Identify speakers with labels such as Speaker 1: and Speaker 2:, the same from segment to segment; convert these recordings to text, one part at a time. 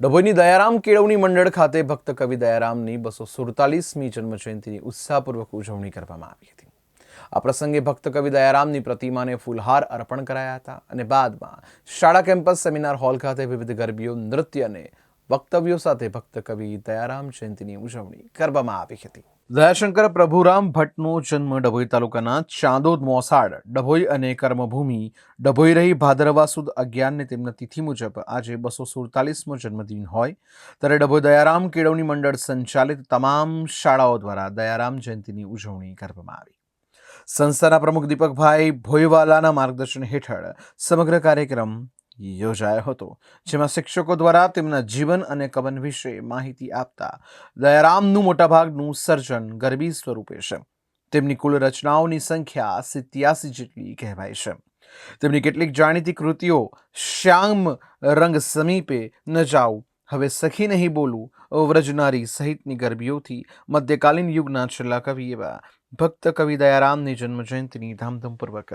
Speaker 1: ડભોઈની દયારામ કેળવણી મંડળ ખાતે ભક્ત કવિ દયારામની બસો સુડતાલીસમી જન્મજયંતિની ઉત્સાહપૂર્વક ઉજવણી કરવામાં આવી હતી. આ પ્રસંગે ભક્ત કવિ દયારામની પ્રતિમાને ફૂલહાર અર્પણ કરાયા હતા અને બાદમાં શાળા કેમ્પસ સેમિનાર હોલ ખાતે વિવિધ ગરબીઓ, નૃત્ય અને વક્તવ્યો સાથે ભક્ત કવિ દયારામ જયંતિની ઉજવણી કરવામાં આવી હતી. દયાશંકર પ્રભુરામ ભટ્ટનો જન્મ ડભોઈ તાલુકાના ચાંદોદ મોસાડ ડભોઈ અને કર્મભૂમિ, ડભોઈ રહી ભાદરવા સુદ અગિયારને તેમના તિથિ મુજબ આજે બસો સુડતાલીસમો જન્મદિન હોય. ત્યારે ડભોઈ દયારામ કેળવણી મંડળ સંચાલિત તમામ શાળાઓ દ્વારા દયારામ જયંતિની ઉજવણી કરવામાં આવી. સંસ્થાના પ્રમુખ દીપકભાઈ ભોયવાલાના માર્ગદર્શન હેઠળ સમગ્ર કાર્યક્રમ યોજાયો હતો. જેમાં શિક્ષકો દ્વારા તેમના જીવન અને કવન વિશે માહિતી આપતા દયારામનું મોટાભાગનું સર્જન ગરબી સ્વરૂપે છે. તેમની કુલ રચનાઓની સંખ્યા સિત્યાસી જેટલી કહેવાય છે. તેમની કેટલીક જાણીતી કૃતિઓ શ્યામ રંગ સમીપે, ન જાઉં હવે સખી નહીં બોલું, વ્રજનારી સહિતની ગરબીઓથી મધ્યકાલીન યુગના છેલ્લા કવિ એવા ભક્ત કવિ દયારામની જન્મજયંતિની ધામધૂમપૂર્વક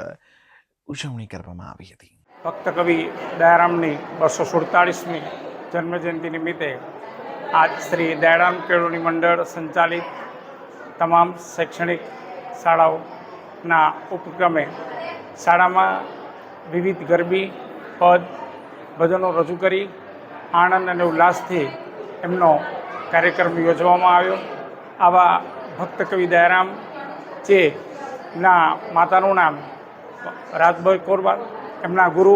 Speaker 1: ઉજવણી કરવામાં આવી હતી.
Speaker 2: ભક્ત કવિ દયારામની બસો સુડતાળીસમી જન્મજયંતિ નિમિત્તે આજ શ્રી દયારામ કેળવણી મંડળ સંચાલિત તમામ શૈક્ષણિક શાળાઓના ઉપક્રમે શાળામાં વિવિધ ગરબી, પદ, ભજનો રજૂ કરી આનંદ અને ઉલ્લાસથી એમનો કાર્યક્રમ યોજવામાં આવ્યો. આવા ભક્ત કવિ દયારામ જે ના માતાનું નામ રાજભાઈ કોરબા એમના ગુરુ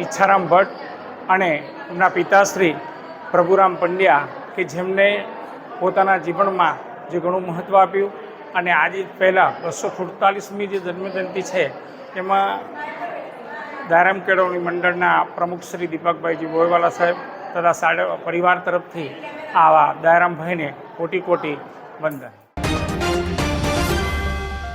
Speaker 2: ઈચ્છારામ ભટ્ટ અને એમના પિતાશ્રી પ્રભુરામ પંડ્યા કે જેમને પોતાના જીવનમાં જે ઘણું મહત્ત્વ આપ્યું અને આજે પહેલાં બસો સુડતાલીસમી જે જન્મજયંતિ છે, એમાં દારામ કેળવણી મંડળના પ્રમુખ શ્રી દીપકભાઈજી બોયવાલા સાહેબ તથા સાડા પરિવાર તરફથી આવા દયારામભાઈને કોટી કોટી વંદન.